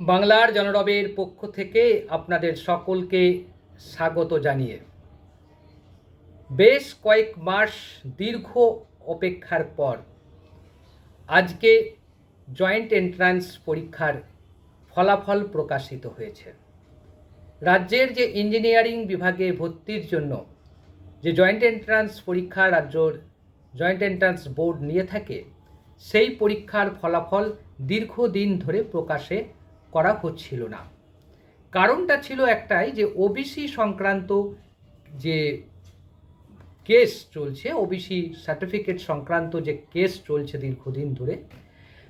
বাংলার জনরবের পক্ষ থেকে আপনাদের সকলকে স্বাগত জানিয়ে। বেশ কয়েক মাস দীর্ঘ অপেক্ষার পর আজকে জয়েন্ট এন্ট্রান্স পরীক্ষার ফলাফল প্রকাশিত হয়েছে। রাজ্যের যে ইঞ্জিনিয়ারিং বিভাগে ভর্তির জন্য যে জয়েন্ট এন্ট্রান্স পরীক্ষা রাজ্যর জয়েন্ট এন্ট্রান্স বোর্ড নিয়ে থাকে, সেই পরীক্ষার ফলাফল দীর্ঘদিন ধরে প্রকাশে করা হচ্ছিল না। কারণটা ছিল একটাই যে ওবিসি সংক্রান্ত যে কেস চলছে ওবিসি সার্টিফিকেট সংক্রান্ত যে কেস চলছে দীর্ঘদিন ধরে,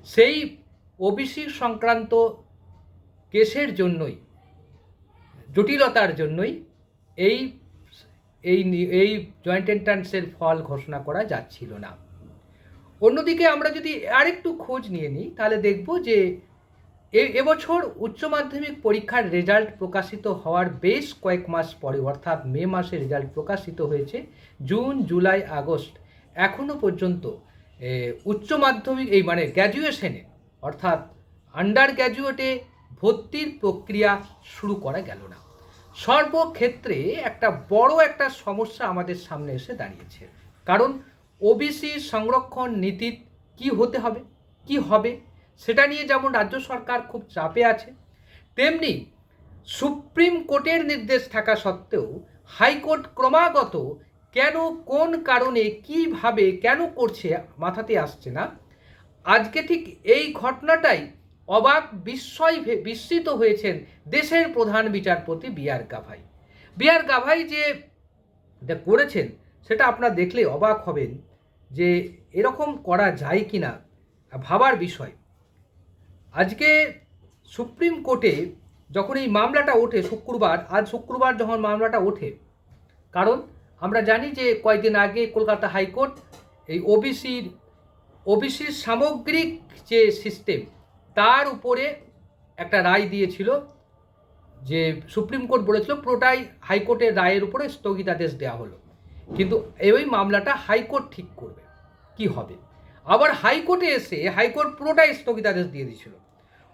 সেই ওবিসি সংক্রান্ত কেসের জন্যই, জটিলতার জন্যই এই এই এই জয়েন্ট এন্ট্রান্সের ফল ঘোষণা করা যাচ্ছিল না। অন্যদিকে আমরা যদি আরেকটু খোঁজ নিয়ে নিই, তাহলে দেখব যে এবছর উচ্চ মাধ্যমিক পরীক্ষার রেজাল্ট প্রকাশিত হওয়ার বেশ কয়েক মাস পরে অর্থাৎ মে মাসে রেজাল্ট প্রকাশিত হয়েছে জুন, জুলাই, আগস্ট এখনও পর্যন্ত উচ্চ মাধ্যমিক, এই মানে গ্র্যাজুয়েশনে অর্থাৎ আন্ডার গ্র্যাজুয়েটে ভর্তির প্রক্রিয়া শুরু করা গেল না। সর্বক্ষেত্রে একটা বড় একটা সমস্যা আমাদের সামনে এসে দাঁড়িয়েছে। কারণ ওবিসি সংরক্ষণ নীতির কি হতে হবে? কি হবে? সেটা নিয়ে যেমন রাজ্য সরকার খুব চাপে আছে, তেমনি সুপ্রিম কোর্টের নির্দেশ থাকা সত্ত্বেও হাইকোর্ট ক্রমাগত কেন, কোন কারণে, কীভাবে, কেন করছে মাথাতে আসছে না, আজকে ঠিক এই ঘটনাটাই অবাক বিস্ময় বিস্মিত হয়েছেন দেশের প্রধান বিচারপতি B R Gavai. B R Gavai যে করেছেন, সেটা আপনারা দেখলে অবাক হবেন যে এরকম করা যায় কি না ভাবার বিষয়। আজকে সুপ্রিম কোর্টে যখন এই মামলাটা ওঠে শুক্রবার, আজ শুক্রবার যখন মামলাটা ওঠে, কারণ আমরা জানি যে কয়েকদিন আগে কলকাতা হাইকোর্ট এই ওবিসির ওবিসির সামগ্রিক যে সিস্টেম, তার উপরে একটা রায় দিয়েছিল যে সুপ্রিম কোর্ট বলেছিল পুরোটাই হাইকোর্টের রায়ের উপরে স্থগিতাদেশ দেওয়া হলো। কিন্তু এই মামলাটা হাইকোর্ট ঠিক করবে। কি হবে? আবার হাইকোর্টে এসে হাইকোর্ট পুরোটাই স্থগিতাদেশ দিয়ে দিয়েছিল।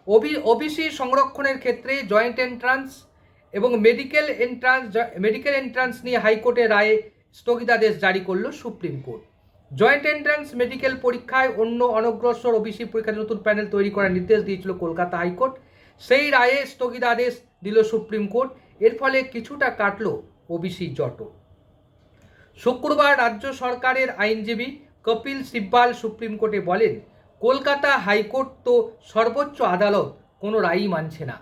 ওবি, ওবিসি সংরক্ষণের ক্ষেত্রে জয়েন্ট এন্ট্রান্স এবং মেডিকেল এন্ট্রান্স মেডিকেল এন্ট্রান্স নিয়ে হাইকোর্টের রায়ে স্থগিতাদেশ জারি করল supreme court. Joint entrance, medical পরীক্ষায় অন্য অনগ্রসর ওবিসি পরীক্ষার নতুন প্যানেল তৈরি করার নির্দেশ দিয়েছিল কলকাতা হাইকোর্ট। সেই রায়ে স্থগিতাদেশ দিল সুপ্রিম কোর্ট। এর ফলে কিছুটা কাটলো ওবিসি জট শুক্রবার রাজ্য সরকারের আইনজীবী কপিল সিব্বাল সুপ্রিম কোর্টে বলেন, কলকাতা হাইকোর্ট তো সর্বোচ্চ আদালত, কোনো রায়ই মানছে না।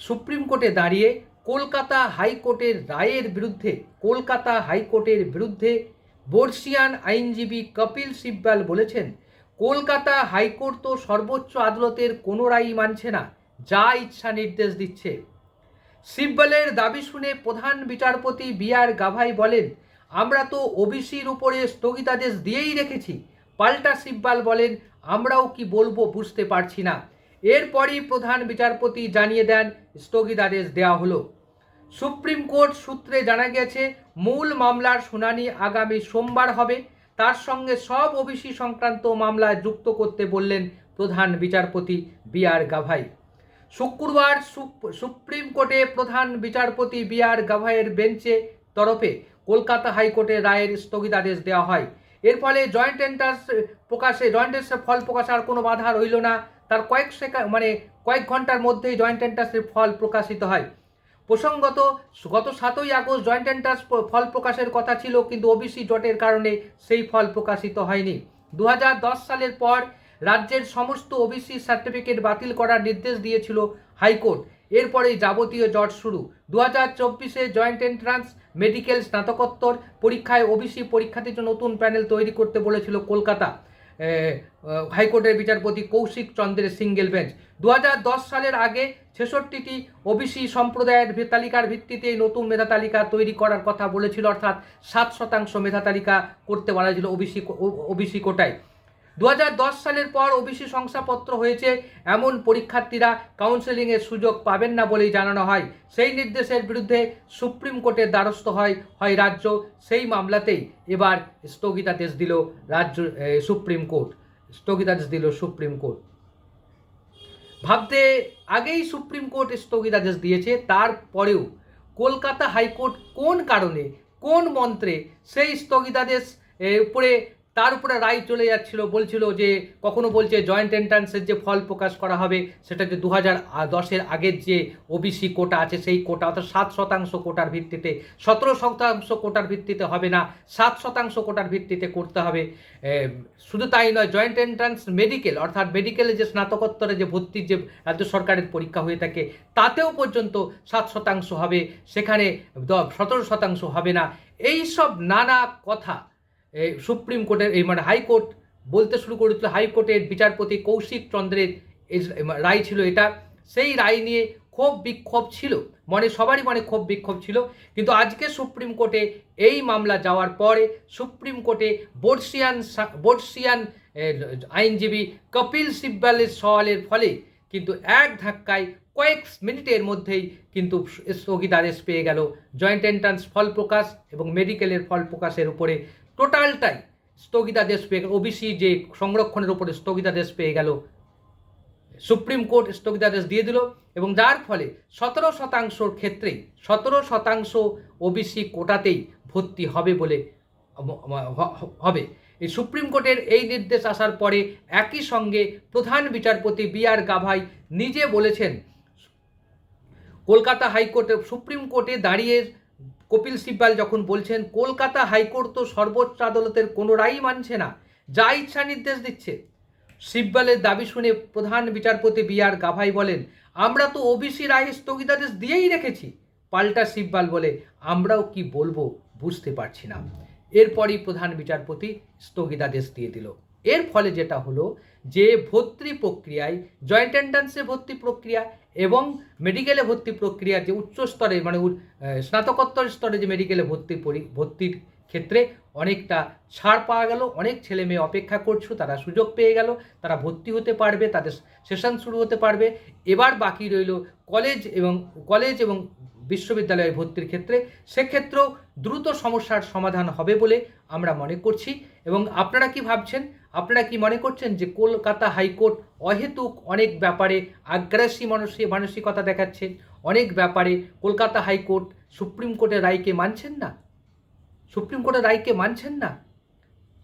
সুপ্রিম কোর্টে দাঁড়িয়ে কলকাতা হাইকোর্টের রায়ের বিরুদ্ধে, কলকাতা হাইকোর্টের বিরুদ্ধে বর্ষিয়ান আইনজীবী কপিল সিব্বাল বলেছেন, কলকাতা হাইকোর্ট তো সর্বোচ্চ আদালতের কোনো রায়ই মানছে না, যা ইচ্ছা নির্দেশ দিচ্ছে। সিব্বলের দাবি শুনে প্রধান বিচারপতি বি আর গাভাই বলেন আমরা তো ওবিসির উপরে স্থগিতাদেশ দিয়েই রেখেছি। পাল্টা সিব্বাল বলেন, আমরাও কি বলব বুঝতে পারছি না। এরপরই প্রধান বিচারপতি জানিয়ে দেন, স্থগিতাদেশ দেওয়া হলো। সুপ্রিম কোর্ট সূত্রে জানা গেছে, মূল মামলার শুনানি আগামী সোমবার হবে। তার সঙ্গে সব ওবিসি সংক্রান্ত মামলায় যুক্ত করতে বললেন প্রধান বিচারপতি বি আর গাভাই। শুক্রবার সুপ- সুপ্রিম কোর্টে প্রধান বিচারপতি বি আর গাভাইয়ের বেঞ্চে তরফে কলকাতা হাইকোর্টের রায়ের স্থগিতাদেশ দেওয়া হয়। এর ফলে জয়েন্ট এন্ট্রান্স প্রকাশে জয়েন্ট ফল প্রকাশে আর কোনো বাধা রইল না। তার কয়েক সেকেন্ড মানে কয়েক ঘণ্টার মধ্যেই জয়েন্ট এন্ট্রান্সের ফল প্রকাশিত হয়। প্রসঙ্গত, গত সাতই আগস্ট জয়েন্ট এন্ট্রান্স ফল প্রকাশের কথা ছিল, কিন্তু ওবিসি জটের কারণে সেই ফল প্রকাশিত হয়নি। দু হাজার দশ সালের পর রাজ্যের সমস্ত ওবিসি সার্টিফিকেট বাতিল করার নির্দেশ দিয়েছিল হাইকোর্ট। এরপরেই যাবতীয় জট শুরু। দু হাজার চব্বিশে জয়েন্ট এন্ট্রান্স মেডিকেল স্নাতকোত্তর পরীক্ষায় ওবিসি পরীক্ষার্থীর জন্য নতুন প্যানেল তৈরি করতে বলেছিল কলকাতা। হাইকোর্টের বিচারপতি কৌশিক চন্দ্রের সিঙ্গেল বেঞ্চ। দু হাজার দশ সালের আগে ছেষট্টিটি ওবিসি সম্প্রদায়ের তালিকার ভিত্তিতে নতুন মেধা তালিকা তৈরি করার কথা বলেছিল, অর্থাৎ সাত শতাংশ মেধা তালিকা করতে বলা হয়েছিল ওবিসি ওবিসি কোটায়। দু হাজার দশ সালের পর ওবিসি শংসাপত্র হয়েছে, এমন পরীক্ষার্থীরা কাউন্সেলিংয়ের সুযোগ পাবেন না বলেই জানানো হয়। সেই নির্দেশের বিরুদ্ধে সুপ্রিম কোর্টের দ্বারস্থ হয় হয় রাজ্য। সেই মামলাতেই এবার স্থগিতাদেশ দিল রাজ্য সুপ্রিম কোর্ট। স্থগিতাদেশ দিল সুপ্রিম কোর্ট। ভাবতে আগেই সুপ্রিম কোর্ট স্থগিতাদেশ দিয়েছে, তারপরেও কলকাতা হাইকোর্ট কোন কারণে, কোন মন্ত্রে সেই স্থগিতাদেশ উপরে তার উপরে রায় চলে যাচ্ছিল, বলছিল যে, কখনো বলছে জয়েন্ট এন্ট্রান্সের যে ফল প্রকাশ করা হবে, সেটা যে দু হাজার দশের আগের যে ওবিসি কোটা আছে, সেই কোটা, অর্থাৎ সাত শতাংশ কোটার ভিত্তিতে, সতেরো শতাংশ কোটার ভিত্তিতে হবে না, সাত শতাংশ কোটার ভিত্তিতে করতে হবে। শুধু তাই নয় জয়েন্ট এন্ট্রান্স মেডিকেল অর্থাৎ মেডিকেলে যে স্নাতকোত্তরে যে ভর্তির যে রাজ্য সরকারের পরীক্ষা হয়ে থাকে, তাতেও পর্যন্ত সাত শতাংশ হবে, সেখানে সতেরো শতাংশ হবে না। এই সব নানা কথা সুপ্রিম কোর্টের এই মানে হাইকোর্ট বলতে শুরু করেছিল হাইকোর্টের বিচারপতি কৌশিক চন্দ্রের রায় ছিল এটা। সেই রায় নিয়ে ক্ষোভ বিক্ষোভ ছিল, মনে সবারই মনে ক্ষোভ বিক্ষোভ ছিল। কিন্তু আজকে সুপ্রিম কোর্টে এই মামলা যাওয়ার পরে সুপ্রিম কোর্টে বর্ষিয়ান বর্ষিয়ান আইনজীবী কপিল সিব্বালের সওয়ালের ফলে কিন্তু এক ধাক্কায় কয়েক মিনিটের মধ্যেই কিন্তু স্থগিতাদেশ পেয়ে গেল। জয়েন্ট এন্ট্রান্স ফল প্রকাশ এবং মেডিকেলের ফল প্রকাশের উপরে টোটালটাই স্থগিতাদেশ পেয়ে গেল। ওবিসি যে সংরক্ষণের উপরে স্থগিতাদেশ পেয়ে গেল। সুপ্রিম কোর্ট স্থগিতাদেশ দিয়ে দিল এবং যার ফলে সতেরো শতাংশর ক্ষেত্রেই, সতেরো শতাংশ ওবিসি কোটাতেই ভর্তি হবে বলে হবে। এই সুপ্রিম কোর্টের এই নির্দেশ আসার পরে একই সঙ্গে প্রধান বিচারপতি বি আর গাভাই নিজে বলেছেন, কলকাতা হাইকোর্টে সুপ্রিম কোর্টে দাঁড়িয়ে কপিল সিব্বাল যখন বলছেন, কলকাতা হাইকোর্ট তো সর্বোচ্চ আদালতের কোনো রায়ই মানছে না, যা ইচ্ছা নির্দেশ দিচ্ছে। সিব্বালের দাবি শুনে প্রধান বিচারপতি বি আর গাভাই বলেন, আমরা তো ওবিসি রায়ে স্থগিতাদেশ দিয়েই রেখেছি। পাল্টা সিব্বাল বলে, আমরাও কি বলব বুঝতে পারছি না। এরপরই প্রধান বিচারপতি স্থগিতাদেশ দিয়ে দিল। এর ফলে যেটা হলো যে ভর্তি প্রক্রিয়ায় জয়েন্ট এন্ট্রান্সে ভর্তি প্রক্রিয়া এবং মেডিকেলে ভর্তি প্রক্রিয়া যে উচ্চ স্তরে মানে স্নাতকোত্তর স্তরে যে মেডিকেলে ভর্তি ভর্তির ক্ষেত্রে অনেকটা ছাড় পাওয়া গেল, অনেক ছেলে মেয়ে অপেক্ষা করছ, তারা সুযোগ পেয়ে গেল, তারা ভর্তি হতে পারবে, তাদের সেশন শুরু হতে পারবে। এবার বাকি রইল কলেজ এবং কলেজ এবং বিশ্ববিদ্যালয়ে ভর্তির ক্ষেত্রে। সেক্ষেত্রেও দ্রুত সমস্যার সমাধান হবে বলে আমরা মনে করছি এবং আপনারা কি ভাবছেন? আপনারা কি মনে করছেন যে কলকাতা হাইকোর্ট অহেতুক অনেক ব্যাপারে আগ্রাসী মানসী মানসিকতা দেখাচ্ছে অনেক ব্যাপারে কলকাতা হাইকোর্ট সুপ্রিম কোর্টের রায়কে মানছেন না? সুপ্রিম কোর্টের রায়কে মানছেন না?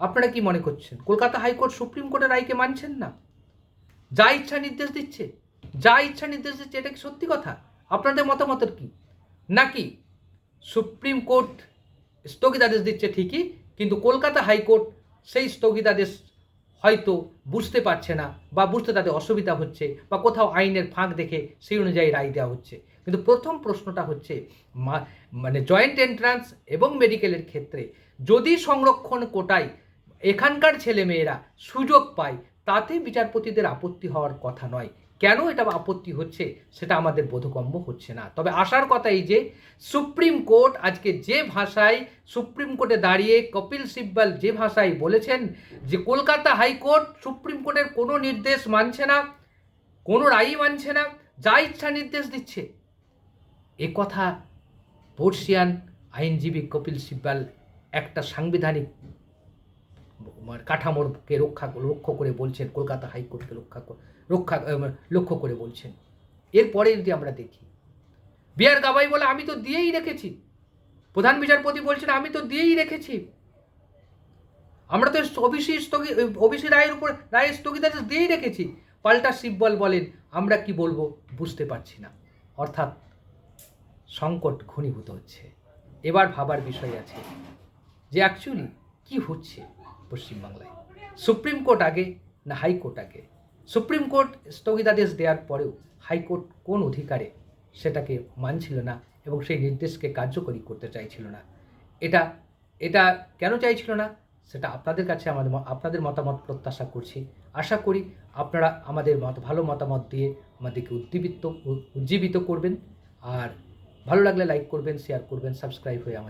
আপনারা কি মনে করছেন? কলকাতা হাইকোর্ট সুপ্রিম কোর্টের রায়কে মানছেন না? যা ইচ্ছা নির্দেশ দিচ্ছে, যা ইচ্ছা নির্দেশ দিচ্ছে, এটা কি সত্যি কথা? আপনাদের মতামতের কি? নাকি সুপ্রিম কোর্ট স্থগিতাদেশ দিচ্ছে ঠিকই, কিন্তু কলকাতা হাইকোর্ট সেই স্থগিতাদেশ হয়তো বুঝতে পারছে না বা বুঝতে তাদের অসুবিধা হচ্ছে বা কোথাও আইনের ফাঁক দেখে সেই অনুযায়ী রায় দেওয়া হচ্ছে। কিন্তু প্রথম প্রশ্নটা হচ্ছে মানে জয়েন্ট এন্ট্রান্স এবং মেডিকেলের ক্ষেত্রে যদি সংরক্ষণ কোটায় এখানকার ছেলেমেয়েরা সুযোগ পায়, তাতে বিচারপতিদের আপত্তি হওয়ার কথা নয়। কেন এটা আপত্তি হচ্ছে সেটা আমাদের বোধগম্য হচ্ছে না। তবে আসার কথা এই যে, সুপ্রিম কোর্ট আজকে যে ভাষায়, সুপ্রিম কোর্টে দাঁড়িয়ে কপিল সিব্বাল যে ভাষায় বলেছেন যে কলকাতা হাইকোর্ট সুপ্রিম কোর্টের কোনো নির্দেশ মানছে না, কোনো রায়ই মানছে না, যা ইচ্ছা নির্দেশ দিচ্ছে। এ কথা বর্ষিয়ান আইনজীবী কপিল সিব্বাল একটা সাংবিধানিক কাঠামোরকে রক্ষা লক্ষ্য করে বলছেন, কলকাতা হাইকোর্টকে রক্ষা রক্ষা লক্ষ্য করে বলছেন। এরপরে যদি আমরা দেখি বিআর গাবাই বলে, আমি তো দিয়েই রেখেছি। প্রধান বিচারপতি বলছেন, আমি তো দিয়েই রেখেছি। আমরা তো ওবিসি স্থগিত ওবিসি রায়ের উপর, রায়ের স্থগিতাদেশ দিয়েই রেখেছি। পাল্টা সিব্বল বলেন, আমরা কি বলব বুঝতে পারছি না। অর্থাৎ সংকট ঘনীভূত হচ্ছে। এবার ভাবার বিষয় আছে যে অ্যাকচুয়ালি কি হচ্ছে? পশ্চিমবাংলায়। সুপ্রিম কোর্ট আগে না হাইকোর্ট আগে? সুপ্রিম কোর্ট স্থগিতাদেশ দেওয়ার পরেও হাইকোর্ট কোন অধিকারে সেটাকে মানছিল না এবং সেই নির্দেশকে কার্যকরী করতে চাইছিল না? এটা এটা কেন চাইছিল না? সেটা আপনাদের কাছে আমাদের আপনাদের মতামত প্রত্যাশা করছি। আশা করি আপনারা আমাদের মত, ভালো মতামত দিয়ে আমাদেরকে উদ্দীবিত উজ্জীবিত করবেন। আর ভালো লাগলে লাইক করবেন শেয়ার করবেন সাবস্ক্রাইব হয়ে আমাদের